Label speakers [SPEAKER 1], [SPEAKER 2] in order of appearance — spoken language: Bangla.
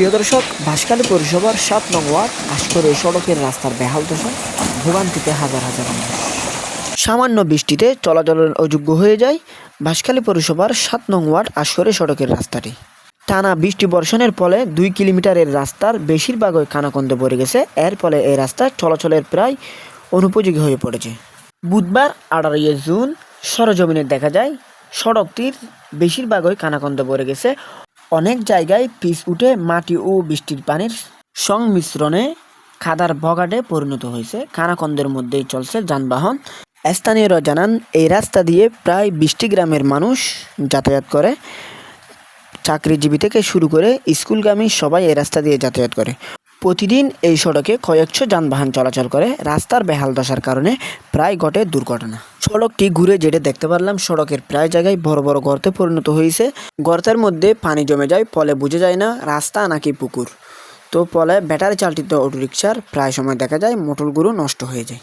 [SPEAKER 1] প্রিয় দর্শক বাঁশখালী পৌরসভার সাত নং ওয়ার্ড আশকরে সড়কের রাস্তার বেহাল দশা, ভোগান্তিতে হাজার হাজার সামান্য বৃষ্টিতে চলাচলের অযোগ্য হয়ে যায় বাঁশখালী পৌরসভার সাত নং ওয়ার্ড আশকরে সড়কের রাস্তাটি। টানা বৃষ্টি বর্ষণের ফলে দুই কিলোমিটারের রাস্তার বেশিরভাগই কানাকন্দে পড়ে গেছে। এর ফলে এই রাস্তা চলাচলের প্রায় অনুপযোগী হয়ে পড়েছে। বুধবার আঠারোই জুন সরজমিনে দেখা যায়, সড়কটির বেশিরভাগই কানাকন্দে পড়ে গেছে। অনেক জায়গায় পিচ উঠে মাটি ও বৃষ্টির পানির সংমিশ্রণে খাদার বগাটে পরিণত হয়েছে। খানাকন্দের মধ্যেই চলছে যানবাহন। স্থানীয়রা জানান, এই রাস্তা দিয়ে প্রায় বিশটি গ্রামের মানুষ যাতায়াত করে। চাকরিজীবী থেকে শুরু করে স্কুলগামী সবাই এই রাস্তা দিয়ে যাতায়াত করে। প্রতিদিন এই সড়কে কয়েকশো যানবাহন চলাচল করে। রাস্তার বেহাল দশার কারণে প্রায় ঘটে দুর্ঘটনা। সড়কটি ঘুরে যেটা দেখতে পারলাম, সড়কের প্রায় জায়গায় বড় বড় গর্তে পরিণত হয়েছে। গর্তের মধ্যে পানি জমে যায়, ফলে বোঝা যায় না, রাস্তা নাকি পুকুর। তো ফলে ব্যাটারি চালিত অটোরিকশার প্রায় সময় দেখা যায় মোটরগুলো নষ্ট হয়ে যায়।